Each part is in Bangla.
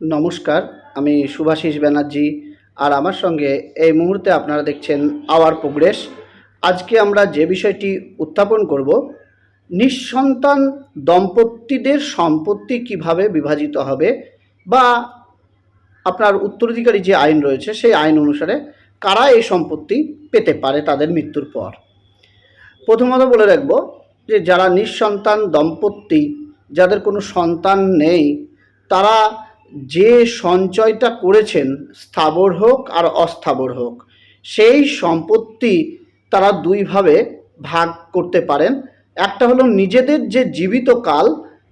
নমস্কার, আমি সুভাষিস ব্যানার্জি আর আমার সঙ্গে এই মুহূর্তে আপনারা দেখছেন আওয়ার প্রোগ্রেস। আজকে আমরা যে বিষয়টি উত্থাপন করব, নিঃসন্তান দম্পতিদের সম্পত্তি কীভাবে বিভাজিত হবে বা আপনার উত্তরাধিকারী যে আইন রয়েছে সেই আইন অনুসারে কারা এই সম্পত্তি পেতে পারে তাদের মৃত্যুর পর। প্রথমত বলে রাখব যে যারা নিঃসন্তান দম্পতি, যাদের কোনো সন্তান নেই, তারা যে সঞ্চয়টা করেছেন, স্থাবর হোক আর অস্থাবর হোক, সেই সম্পত্তি তারা দুইভাবে ভাগ করতে পারেন। একটা হলো নিজেদের যে জীবিত কাল,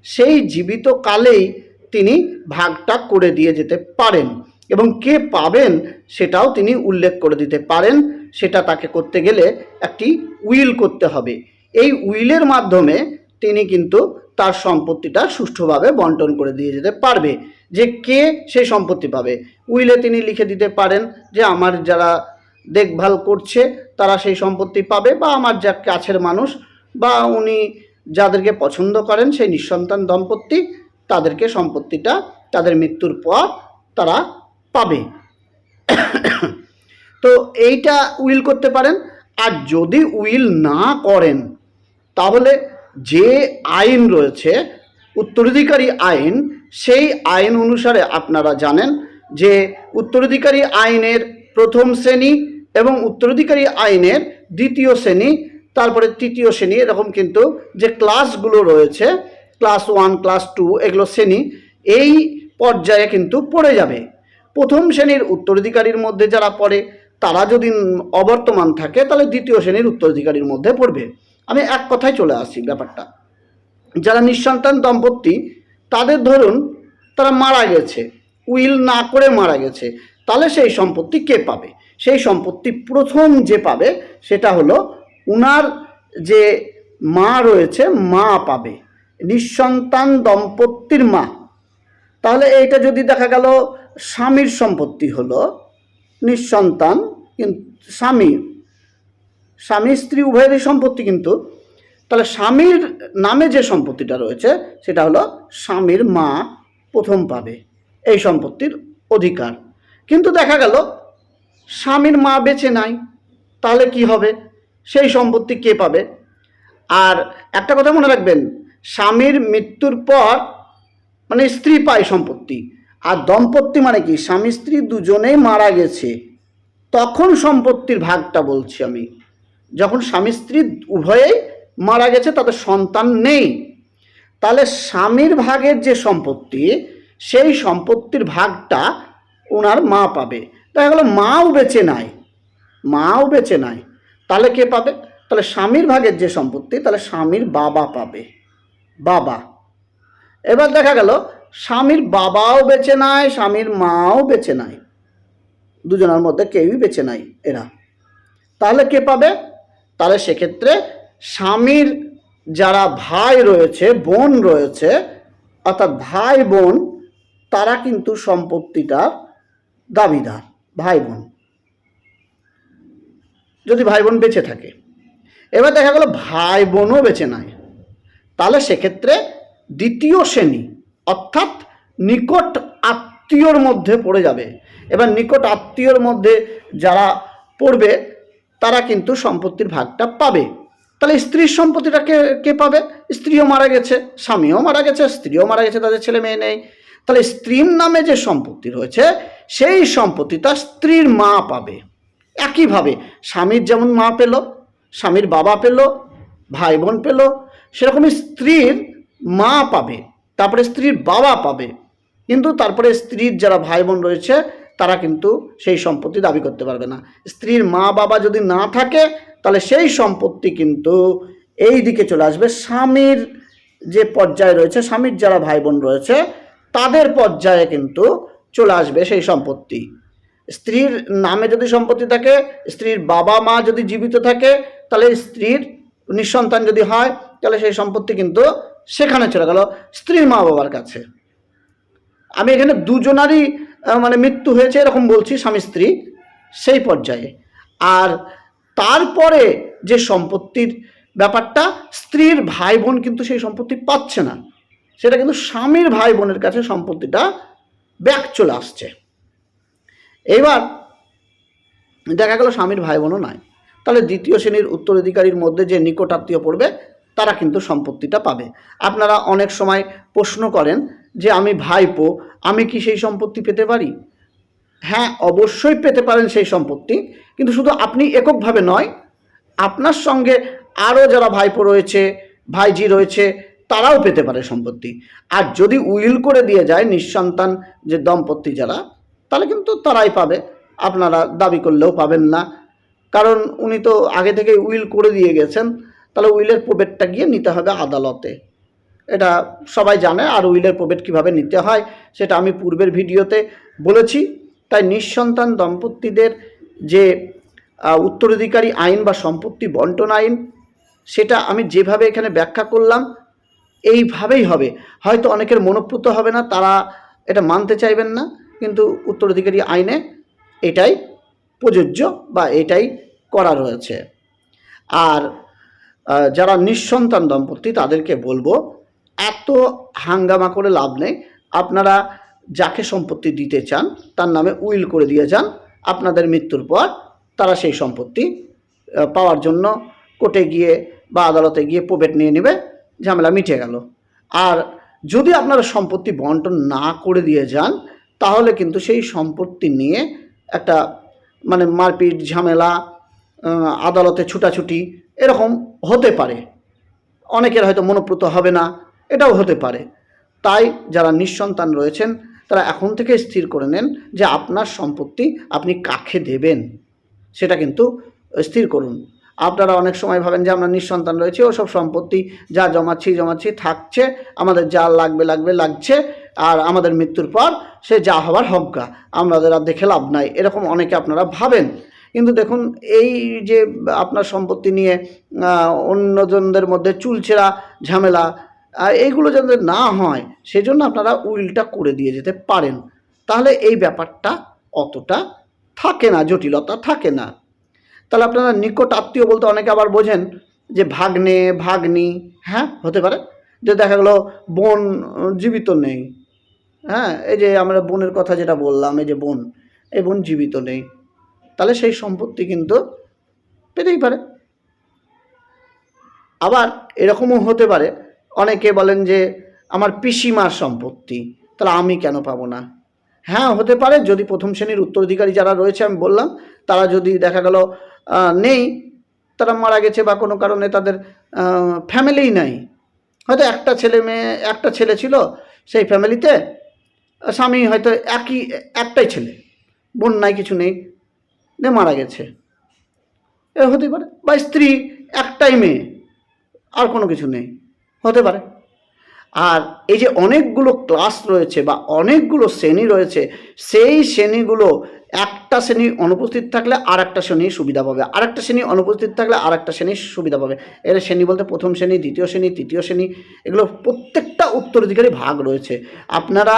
সেই জীবিত কালেই তিনি ভাগটা করে দিয়ে যেতে পারেন এবং কে পাবেন সেটাও তিনি উল্লেখ করে দিতে পারেন। সেটা তাকে করতে গেলে একটি উইল করতে হবে। এই উইলের মাধ্যমে তিনি কিন্তু তার সম্পত্তিটা সুষ্ঠুভাবে বন্টন করে দিয়ে যেতে পারবে। যে কে সেই সম্পত্তি পাবে। উইলে তিনি লিখে দিতে পারেন যে, আমার যারা দেখভাল করছে, তারা সেই সম্পত্তি পাবে বা আমার যা কাছের মানুষ বা উনি যাদেরকে পছন্দ করেন সেই নিঃসন্তান দম্পতি, তাদেরকে সম্পত্তিটা, তাদের মৃত্যুর পর তারা পাবে। তো এইটা উইল করতে পারেন। আর যদি উইল না করেন, তাহলে যে আইন রয়েছে, উত্তরাধিকারী আইন, সেই আইন অনুসারে আপনারা জানেন যে উত্তরাধিকারী আইনের প্রথম শ্রেণি এবং উত্তরাধিকারী আইনের দ্বিতীয় শ্রেণি, তারপরে তৃতীয় শ্রেণি, এরকম কিন্তু যে ক্লাসগুলো রয়েছে, ক্লাস ওয়ান, ক্লাস টু, এগুলো শ্রেণি, এই পর্যায়ে কিন্তু পড়ে যাবে। প্রথম শ্রেণির উত্তরাধিকারীর মধ্যে যারা পড়ে, তারা যদি অবর্তমান থাকে, তাহলে দ্বিতীয় শ্রেণির উত্তরাধিকারীর মধ্যে পড়বে। আমি এক কথায় চলে আসি ব্যাপারটা। যারা নিঃসন্তান দম্পতি, তাদের ধরুন তারা মারা গেছে, উইল না করে মারা গেছে, তাহলে সেই সম্পত্তি কে পাবে? সেই সম্পত্তি প্রথম যে পাবে সেটা হলো উনার যে মা রয়েছে, মা পাবে, নিঃসন্তান দম্পতির মা। তাহলে এইটা যদি দেখা গেল স্বামীর সম্পত্তি হলো নিঃসন্তান, কিন্তু স্বামী স্বামী, স্ত্রী, উভয়েরই সম্পত্তি কিন্তু। তাহলে স্বামীর নামে যে সম্পত্তিটা রয়েছে, সেটা হলো স্বামীর মা প্রথম পাবে। এই সম্পত্তির অধিকার। কিন্তু দেখা গেল, স্বামীর মা বেঁচে নাই, তাহলে কি হবে? সেই সম্পত্তি কে পাবে? আর একটা কথা মনে রাখবেন, স্বামীর মৃত্যুর পর মানে স্ত্রী পায় সম্পত্তি। আর দম্পতি মানে কি? স্বামী, স্ত্রী দুজনেই মারা গেছে। তখন সম্পত্তির ভাগটা বলছি আমি। যখন স্বামী স্ত্রী উভয়েই মারা গেছে, তাদের সন্তান নেই। তাহলে স্বামীর ভাগের যে সম্পত্তি, সেই সম্পত্তির ভাগটা ওনার মা পাবে। দেখা গেলো মাও বেঁচে নাই, মাও বেঁচে নাই। তাহলে কে পাবে? তাহলে স্বামীর ভাগের যে সম্পত্তি, তাহলে স্বামীর বাবা পাবে। বাবা। এবার দেখা গেল, স্বামীর বাবাও বেঁচে নাই, স্বামীর মাও বেঁচে নাই। দুজনের মধ্যে কেউই বেঁচে নাই, এরা। তাহলে কে পাবে? তাহলে সেক্ষেত্রে স্বামীর যারা ভাই রয়েছে, বোন রয়েছে, অর্থাৎ ভাই, বোন, তারা কিন্তু সম্পত্তিটার দাবিদার, ভাই, বোন। যদি ভাই, বোন বেঁচে থাকে। এবার দেখা গেল ভাই, বোনও বেঁচে নাই। তাহলে সেক্ষেত্রে দ্বিতীয় শ্রেণি, অর্থাৎ নিকট আত্মীয়র মধ্যে পড়ে যাবে। এবার নিকট আত্মীয়র মধ্যে যারা পড়বে তারা কিন্তু সম্পত্তির ভাগটা পাবে। তাহলে স্ত্রীর সম্পত্তিটা কে কে পাবে? স্ত্রীও মারা গেছে, স্বামীও মারা গেছে, স্ত্রীও মারা গেছে, তাদের ছেলে মেয়ে নেই। তাহলে স্ত্রীর নামে যে সম্পত্তি রয়েছে, সেই সম্পত্তিটা স্ত্রীর মা পাবে। একইভাবে স্বামীর যেমন মা পেল, স্বামীর বাবা পেল ভাই বোন পেল, সেরকমই স্ত্রীর মা পাবে, তারপরে স্ত্রীর বাবা পাবে। কিন্তু তারপরে স্ত্রীর যারা ভাই বোন রয়েছে তারা কিন্তু সেই সম্পত্তি দাবি করতে পারবে না। স্ত্রীর মা বাবা যদি না থাকে, তাহলে সেই সম্পত্তি কিন্তু এই দিকে চলে আসবে। স্বামীর যে পর্যায়ে রয়েছে, স্বামীর যারা ভাই বোন রয়েছে, তাদের পর্যায়ে কিন্তু চলে আসবে সেই সম্পত্তি। স্ত্রীর নামে যদি সম্পত্তি থাকে, স্ত্রীর বাবা মা যদি জীবিত থাকে, তাহলে স্ত্রীর নিঃসন্তান যদি হয়, তাহলে সেই সম্পত্তি কিন্তু সেখানে চলে গেল স্ত্রীর মা বাবার কাছে। আমি এখানে দুজনারই মানে মৃত্যু হয়েছে, এরকম বলছি, স্বামী স্ত্রী, সেই পর্যায়ে। আর তারপরে যে সম্পত্তির ব্যাপারটা, স্ত্রীর ভাই বোন কিন্তু সেই সম্পত্তি পাচ্ছে না। সেটা কিন্তু স্বামীর ভাই বোনের কাছে সম্পত্তিটা ব্যাক চলে আসছে। এইবার দেখা গেল স্বামীর ভাই বোনও নাই। তাহলে দ্বিতীয় শ্রেণির উত্তরাধিকারীর মধ্যে যে নিকটাত্মীয় পড়বে, তারা কিন্তু সম্পত্তিটা পাবে। আপনারা অনেক সময় প্রশ্ন করেন যে আমি ভাইপো, আমি কি সেই সম্পত্তি পেতে পারি? হ্যাঁ অবশ্যই পেতে পারেন সেই সম্পত্তি, কিন্তু শুধু আপনি এককভাবে নয়, আপনার সঙ্গে আরও যারা ভাইপো রয়েছে ভাইজি রয়েছে, তারাও পেতে পারে সম্পত্তি। আর যদি উইল করে দিয়ে যায় নিঃসন্তান যে দম্পতি যারা, তাহলে কিন্তু তারাই পাবে, আপনারা দাবি করলেও পাবেন না। কারণ উনি তো আগে থেকেই উইল করে দিয়ে গেছেন, তাহলে উইলের প্রবেটটা গিয়ে নিতে হবে আদালতে। এটা সবাই জানে আর উইলের প্রবেট কীভাবে নিতে হয় সেটা আমি পূর্বের ভিডিওতে বলেছি। তাই নিঃসন্তান দম্পতিদের যে উত্তরাধিকারী আইন বা সম্পত্তি বন্টন আইন, সেটা আমি যেভাবে এখানে ব্যাখ্যা করলাম, এইভাবেই হবে। হয়তো অনেকের মনোপ্রুত হবে না, তারা এটা মানতে চাইবেন না, কিন্তু উত্তরাধিকারী আইনে এটাই প্রযোজ্য বা এটাই করা রয়েছে। আর যারা নিঃসন্তান দম্পতি তাদেরকে বলব এত হাঙ্গামা করে লাভ নেই। আপনারা যাকে সম্পত্তি দিতে চান, তার নামে উইল করে দিয়ে যান। আপনাদের মৃত্যুর পর তারা সেই সম্পত্তি পাওয়ার জন্য কোর্টে গিয়ে বা আদালতে গিয়ে প্রবেট নিয়ে নেবে, ঝামেলা মিটে গেল। আর যদি আপনারা সম্পত্তি বন্টন না করে দিয়ে যান, তাহলে কিন্তু সেই সম্পত্তি নিয়ে একটা মানে মারপিট, ঝামেলা আদালতে ছুটাছুটি এরকম হতে পারে। অনেকের হয়তো মনোপ্রত হবে না এটাও হতে পারে। তাই যারা নিঃসন্তান রয়েছেন, তারা এখন থেকে স্থির করে নেন যে আপনার সম্পত্তি আপনি কাকে দেবেন। সেটা কিন্তু স্থির করুন। আপনারা অনেক সময় ভাবেন যে আমরা নিঃসন্তান রয়েছে, ওসব সম্পত্তি যা জমাচ্ছি জমাচ্ছি, থাকছে, আমাদের যা লাগবে লাগবে, লাগছে, আর আমাদের মৃত্যুর পর সে যা হবার হজ্ঞা। আমাদের আর দেখে লাভ নাই। এরকম অনেকে আপনারা ভাবেন। কিন্তু দেখুন, এই যে আপনার সম্পত্তি নিয়ে অন্যজনদের মধ্যে চুলছেরা ঝামেলা এইগুলো যাতে না হয়, সেজন্য আপনারা উইলটা করে দিয়ে যেতে পারেন। তাহলে এই ব্যাপারটা অতটা থাকে না, জটিলতা থাকে না। তাহলে আপনারা নিকট আত্মীয় বলতে অনেকে আবার বোঝেন যে ভাগ্নে, ভাগ্নি হ্যাঁ হতে পারে। যে দেখা গেলো বোন জীবিত নেই হ্যাঁ এই যে আমরা বোনের কথা যেটা বললাম, এই যে বোন, এই বোন জীবিত নেই, তাহলে সেই সম্পত্তি কিন্তু পেতেই পারে। আবার এরকমও হতে পারে অনেকে বলেন যে, আমার পিসিমার সম্পত্তি, তাহলে আমি কেন পাবো না? হ্যাঁ হতে পারে, যদি প্রথম শ্রেণির উত্তরাধিকারী যারা রয়েছে, আমি বললাম, তারা যদি দেখা গেল নেই, তারা মারা গেছে বা কোনো কারণে তাদের ফ্যামিলিই নাই। হয়তো একটা ছেলে মেয়ে, একটা ছেলে ছিল, সেই ফ্যামিলিতে স্বামী হয়তো একই, একটাই ছেলে, বোন নাই, কিছু নেই, যে মারা গেছে। এ হতে পারে, বা স্ত্রী একটাই মেয়ে, আর কোনো কিছু নেই। হতে পারে। আর এই যে অনেকগুলো ক্লাস রয়েছে বা অনেকগুলো শ্রেণি রয়েছে, সেই শ্রেণীগুলো একটা শ্রেণি অনুপস্থিত থাকলে আর একটা শ্রেণি সুবিধা পাবে। আর একটা শ্রেণি অনুপস্থিত থাকলে আর একটা শ্রেণি সুবিধা পাবে। এর শ্রেণি বলতে প্রথম শ্রেণি, দ্বিতীয় শ্রেণি, তৃতীয় শ্রেণি, এগুলো প্রত্যেকটা উত্তরাধিকারী ভাগ রয়েছে। আপনারা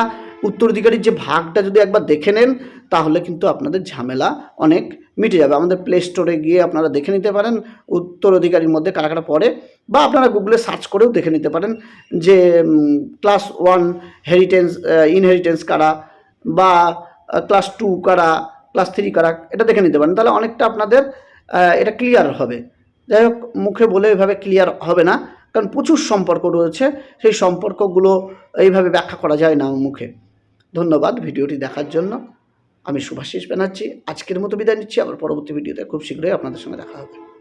উত্তরাধিকারীর যে ভাগটা যদি একবার দেখে নেন, তাহলে কিন্তু আপনাদের ঝামেলা অনেক মিটে যাবে। আমাদের প্লে স্টোরে গিয়ে আপনারা দেখে নিতে পারেন, উত্তরাধিকারীর মধ্যে কারা কারা পড়ে, বা আপনারা গুগলে সার্চ করেও দেখে নিতে পারেন যে ক্লাস ওয়ান হেরিটেন্স ইনহেরিটেন্স কারা, বা ক্লাস টু কারা ক্লাস থ্রি কারা, এটা দেখে নিতে পারেন। তাহলে অনেকটা আপনাদের এটা ক্লিয়ার হবে। যাই হোক, মুখে বলে এভাবে ক্লিয়ার হবে না, কারণ প্রচুর সম্পর্ক রয়েছে, সেই সম্পর্কগুলো এইভাবে ব্যাখ্যা করা যায় না মুখে। ধন্যবাদ ভিডিওটি দেখার জন্য। আমি সুভাষিস ব্যানার্জি, আজকের মতো বিদায় নিচ্ছি। আবার পরবর্তী ভিডিওতে খুব শীঘ্রই আপনাদের সঙ্গে দেখা হবে।